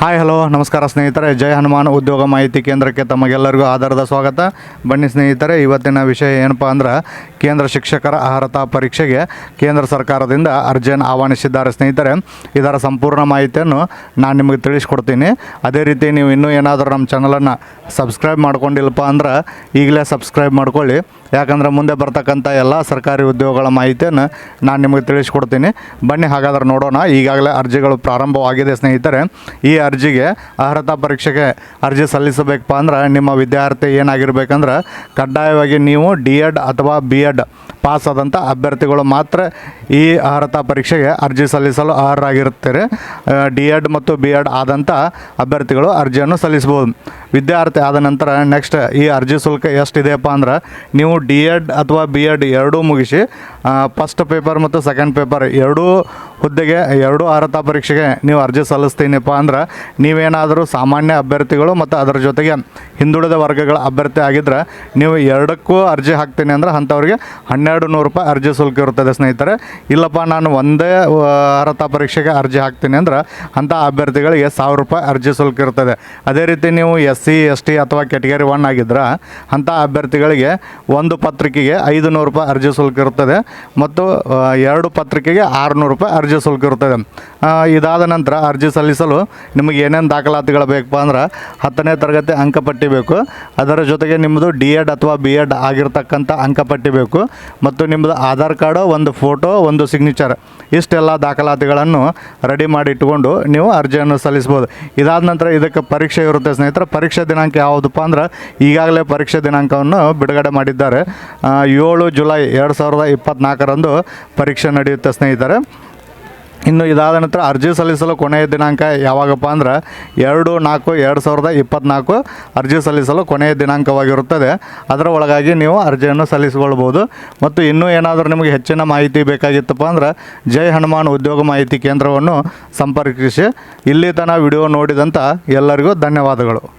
Hi hello ನಮಸ್ಕಾರ ಸ್ನೇಹಿತರೆ. ಜಯ ಹನುಮಾನ್ ಉದ್ಯೋಗ ಮಾಹಿತಿ ಕೇಂದ್ರಕ್ಕೆ ತಮಗೆಲ್ಲರಿಗೂ ಆಧಾರದ ಸ್ವಾಗತ. ಬನ್ನಿ ಸ್ನೇಹಿತರೆ, ಇವತ್ತಿನ ವಿಷಯ ಏನಪ್ಪ ಅಂದ್ರೆ ಕೇಂದ್ರ ಶಿಕ್ಷಕರ ಅರ್ಹತಾ ಪರೀಕ್ಷೆಗೆ ಕೇಂದ್ರ ಸರ್ಕಾರದಿಂದ ಅರ್ಜಿಯನ್ನು ಆಹ್ವಾನಿಸಿದ್ದಾರೆ ಸ್ನೇಹಿತರೆ. ಇದರ ಸಂಪೂರ್ಣ ಮಾಹಿತಿಯನ್ನು ನಾನು ನಿಮಗೆ ತಿಳಿಸ್ಕೊಡ್ತೀನಿ. ಅದೇ ರೀತಿ ನೀವು ಇನ್ನೂ ಏನಾದರೂ ನಮ್ಮ ಚಾನಲನ್ನು ಸಬ್ಸ್ಕ್ರೈಬ್ ಮಾಡ್ಕೊಂಡಿಲ್ಲಪ್ಪ ಅಂದ್ರೆ ಈಗಲೇ ಸಬ್ಸ್ಕ್ರೈಬ್ ಮಾಡ್ಕೊಳ್ಳಿ. ಯಾಕಂದ್ರೆ ಮುಂದೆ ಬರ್ತಕ್ಕಂಥ ಎಲ್ಲ ಸರ್ಕಾರಿ ಉದ್ಯೋಗಗಳ ಮಾಹಿತಿಯನ್ನು ನಾನು ನಿಮಗೆ ತಿಳಿಸ್ಕೊಡ್ತೀನಿ. ಬನ್ನಿ ಹಾಗಾದ್ರೆ ನೋಡೋಣ. ಈಗಾಗಲೇ ಅರ್ಜಿಗಳು ಪ್ರಾರಂಭವಾಗಿದೆ ಸ್ನೇಹಿತರೆ. ಈ ಅರ್ಜಿಗೆ, ಅರ್ಹತಾ ಪರೀಕ್ಷೆಗೆ ಅರ್ಜಿ ಸಲ್ಲಿಸಬೇಕಪ್ಪ ಅಂದ್ರೆ ನಿಮ್ಮ ವಿದ್ಯಾರ್ಥಿ ಏನಾಗಿರ್ಬೇಕಂದ್ರೆ ಕಡ್ಡಾಯವಾಗಿ ನೀವು ಡಿ ಎಡ್ ಅಥವಾ ಬಿ ಎಡ್ ಪಾಸ್ ಆದಂಥ ಅಭ್ಯರ್ಥಿಗಳು ಮಾತ್ರ ಈ ಅರ್ಹತಾ ಪರೀಕ್ಷೆಗೆ ಅರ್ಜಿ ಸಲ್ಲಿಸಲು ಅರ್ಹರಾಗಿರುತ್ತಾರೆ. ಡಿ ಎಡ್ ಮತ್ತು ಬಿ ಎಡ್ ಆದಂಥ ಅಭ್ಯರ್ಥಿಗಳು ಅರ್ಜಿಯನ್ನು ಸಲ್ಲಿಸ್ಬೋದು ವಿದ್ಯಾರ್ಥಿ ಆದ ನಂತರ ನೆಕ್ಸ್ಟ್ ಈ ಅರ್ಜಿ ಶುಲ್ಕ ಎಷ್ಟಿದೆಯಪ್ಪ ಅಂದ್ರೆ ನೀವು ಡಿ ಎಡ್ ಅಥವಾ ಬಿ ಎಡ್ ಎರಡೂ ಮುಗಿಸಿ ಫಸ್ಟ್ ಪೇಪರ್ ಮತ್ತು ಸೆಕೆಂಡ್ ಪೇಪರ್ ಎರಡೂ ಹುದ್ದೆಗೆ, ಎರಡೂ ಅರ್ಹತಾ ಪರೀಕ್ಷೆಗೆ ನೀವು ಅರ್ಜಿ ಸಲ್ಲಿಸ್ತೀನಿಪ್ಪ ಅಂದ್ರೆ ನೀವೇನಾದರೂ ಸಾಮಾನ್ಯ ಅಭ್ಯರ್ಥಿಗಳು ಮತ್ತು ಅದರ ಜೊತೆಗೆ ಹಿಂದುಳಿದ ವರ್ಗಗಳ ಅಭ್ಯರ್ಥಿ ಆಗಿದ್ರೆ ನೀವು ಎರಡಕ್ಕೂ ಅರ್ಜಿ ಹಾಕ್ತೀನಿ ಅಂದ್ರೆ ಅಂಥವ್ರಿಗೆ ಹನ್ನೆರಡು ನೂರು ರೂಪಾಯಿ ಅರ್ಜಿ ಶುಲ್ಕ ಇರ್ತದೆ ಸ್ನೇಹಿತರೆ. ಇಲ್ಲಪ್ಪ, ನಾನು ಒಂದೇ ಅರ್ಹತಾ ಪರೀಕ್ಷೆಗೆ ಅರ್ಜಿ ಹಾಕ್ತೀನಿ ಅಂದ್ರೆ ಅಂಥ ಅಭ್ಯರ್ಥಿಗಳಿಗೆ ಸಾವಿರ ರೂಪಾಯಿ ಅರ್ಜಿ ಶುಲ್ಕ ಇರ್ತದೆ. ಅದೇ ರೀತಿ ನೀವು ಎಸ್ ಸಿ, ಎಸ್, ಟಿ ಅಥವಾ ಕೆಟಗರಿ ಒನ್ ಆಗಿದ್ರೆ ಅಂಥ ಅಭ್ಯರ್ಥಿಗಳಿಗೆ ಒಂದು ಪತ್ರಿಕೆಗೆ ಐದು ನೂರು ರೂಪಾಯಿ ಅರ್ಜಿ ಶುಲ್ಕ ಇರ್ತದೆ ಮತ್ತು ಎರಡು ಪತ್ರಿಕೆಗೆ ಆರುನೂರು ರೂಪಾಯಿ ಅರ್ಜಿ ಶುಲ್ಕ ಇರ್ತದೆ ಇದಾದ ನಂತರ ಅರ್ಜಿ ಸಲ್ಲಿಸಲು ನಿಮಗೆ ಏನೇನು ದಾಖಲಾತಿಗಳು ಬೇಕಪ್ಪ ಅಂದ್ರೆ ಹತ್ತನೇ ತರಗತಿ ಅಂಕಪಟ್ಟಿ ಬೇಕು, ಅದರ ಜೊತೆಗೆ ನಿಮ್ಮದು ಡಿ ಎಡ್ ಅಥವಾ ಬಿ ಎಡ್ ಆಗಿರ್ತಕ್ಕಂಥ ಅಂಕಪಟ್ಟಿ ಬೇಕು, ಮತ್ತು ನಿಮ್ಮದು ಆಧಾರ್ ಕಾರ್ಡು, ಒಂದು ಫೋಟೋ, ಒಂದು ಸಿಗ್ನೇಚರ್ ಇಷ್ಟೆಲ್ಲ ದಾಖಲಾತಿಗಳನ್ನು ರೆಡಿ ಮಾಡಿ ಇಟ್ಕೊಂಡು ನೀವು ಅರ್ಜಿಯನ್ನು ಸಲ್ಲಿಸ್ಬೋದು ಇದಾದ ನಂತರ ಇದಕ್ಕೆ ಪರೀಕ್ಷೆ ಇರುತ್ತೆ ಸ್ನೇಹಿತರೆ, ಪರೀಕ್ಷೆ ದಿನಾಂಕ ಯಾವುದಪ್ಪ ಅಂದ್ರೆ ಈಗಾಗಲೇ ಪರೀಕ್ಷಾ ದಿನಾಂಕವನ್ನು ಬಿಡುಗಡೆ ಮಾಡಿದ್ದಾರೆ. ಏಳು ಜುಲೈ ಎರಡು ಸಾವಿರದ ಇಪ್ಪತ್ತ್ನಾಲ್ಕರಂದು ಪರೀಕ್ಷೆ ನಡೆಯುತ್ತೆ ಸ್ನೇಹಿತರೆ. ಇನ್ನು ಇದಾದ ನಂತರ ಅರ್ಜಿ ಸಲ್ಲಿಸಲು ಕೊನೆಯ ದಿನಾಂಕ ಯಾವಾಗಪ್ಪ ಅಂದ್ರೆ ಎರಡು ನಾಲ್ಕು ಎರಡು ಸಾವಿರದ ಇಪ್ಪತ್ತ್ನಾಲ್ಕು ಅರ್ಜಿ ಸಲ್ಲಿಸಲು ಕೊನೆಯ ದಿನಾಂಕವಾಗಿರುತ್ತದೆ. ಅದರ ಒಳಗಾಗಿ ನೀವು ಅರ್ಜಿಯನ್ನು ಸಲ್ಲಿಸಿಕೊಳ್ಬೋದು ಮತ್ತು ಇನ್ನೂ ಏನಾದರೂ ನಿಮಗೆ ಹೆಚ್ಚಿನ ಮಾಹಿತಿ ಬೇಕಾಗಿತ್ತಪ್ಪ ಅಂದ್ರೆ ಜೈ ಹನುಮಾನ್ ಉದ್ಯೋಗ ಮಾಹಿತಿ ಕೇಂದ್ರವನ್ನು ಸಂಪರ್ಕಿಸಿ. ಇಲ್ಲಿ ತನಕ ವಿಡಿಯೋ ನೋಡಿದಂಥ ಎಲ್ಲರಿಗೂ ಧನ್ಯವಾದಗಳು.